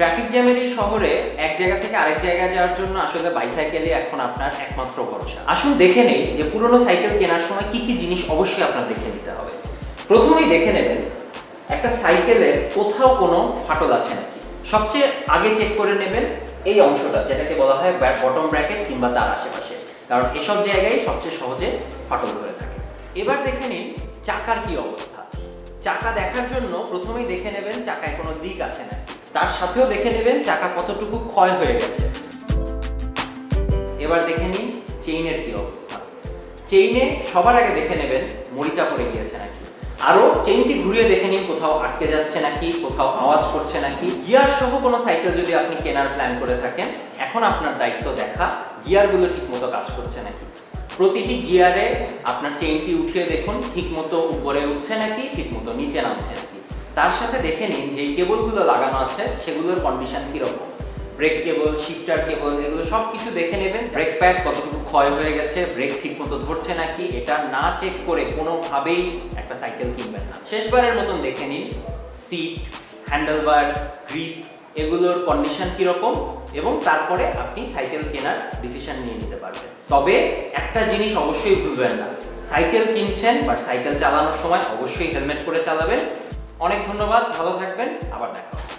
Traffic জ্যামের এই শহরে এক জায়গা থেকে আরেক জায়গায় যাওয়ার জন্য আসলে বাইসাইকেলই এখন আপনার একমাত্র ভরসা। আসুন দেখে নেই যে পুরনো সাইকেল কেনার সময় কি কি জিনিস অবশ্যই আপনার দেখে নিতে হবে। প্রথমেই দেখে নেবেন, একটা সাইকেলের কোথাও কোনো ফাটল আছে নাকি? সবচেয়ে আগে চেক করে নেবেন এই অংশটা, যেটাকে বলা হয় বটম ব্র্যাকেট কিংবা তার আশেপাশে। কারণ এসব জায়গায় সবচেয়ে সহজে ফাটল ধরে থাকে। এবার দেখে নিন চাকার কি অবস্থা। চাকা দেখার জন্য প্রথমেই দেখে নেবেন চাকায় কোনো লিক আছে নাকি? তার সাথেও দেখে নেবেন চাকা কতটুকু ক্ষয় হয়ে গেছে। এবার দেখে নিন চেইনের কি অবস্থা। চেইনে সবার আগে দেখে নেবেন মরিচা পড়ে গিয়েছে নাকি। আরও চেইনটি ঘুরিয়ে দেখে নিন কোথাও আটকে যাচ্ছে নাকি, কোথাও আওয়াজ করছে নাকি। গিয়ার সহ কোনো সাইকেল যদি আপনি কেনার প্ল্যান করে থাকেন, এখন আপনার দায়িত্ব দেখা, গিয়ারগুলো ঠিকমতো কাজ করছে নাকি। প্রতিটি গিয়ারে আপনার চেইনটি উঠিয়ে দেখুন, ঠিকমতো উপরে উঠছে নাকি, ঠিকমতো নিচে নামছে নাকি। তার সাথে দেখে নিন যে কেবলগুলো লাগানো আছে, সেগুলোর কন্ডিশন কীরকম। ব্রেক কেবল শিফটার কেবল এগুলো সব কিছু দেখে নেবেন। ব্রেক প্যাড কতটুকু ক্ষয় হয়ে গেছে ব্রেক ঠিকমতো ধরছে নাকি, এটা না চেক করে কোনোভাবেই একটা সাইকেল কিনবেন না। শেষবারের মতন দেখে নিন সিট হ্যান্ডেলবার গ্রিপ এগুলোর কন্ডিশন কীরকম, এবং তারপরে আপনি সাইকেল কেনার ডিসিশন নিয়ে নিতে পারবেন। তবে একটা জিনিস অবশ্যই ভুলবেন না। সাইকেল কিনছেন বাট সাইকেল চালানোর সময় অবশ্যই হেলমেট পরে চালাবেন। অনেক ধন্যবাদ ভালো থাকবেন আবার দেখা।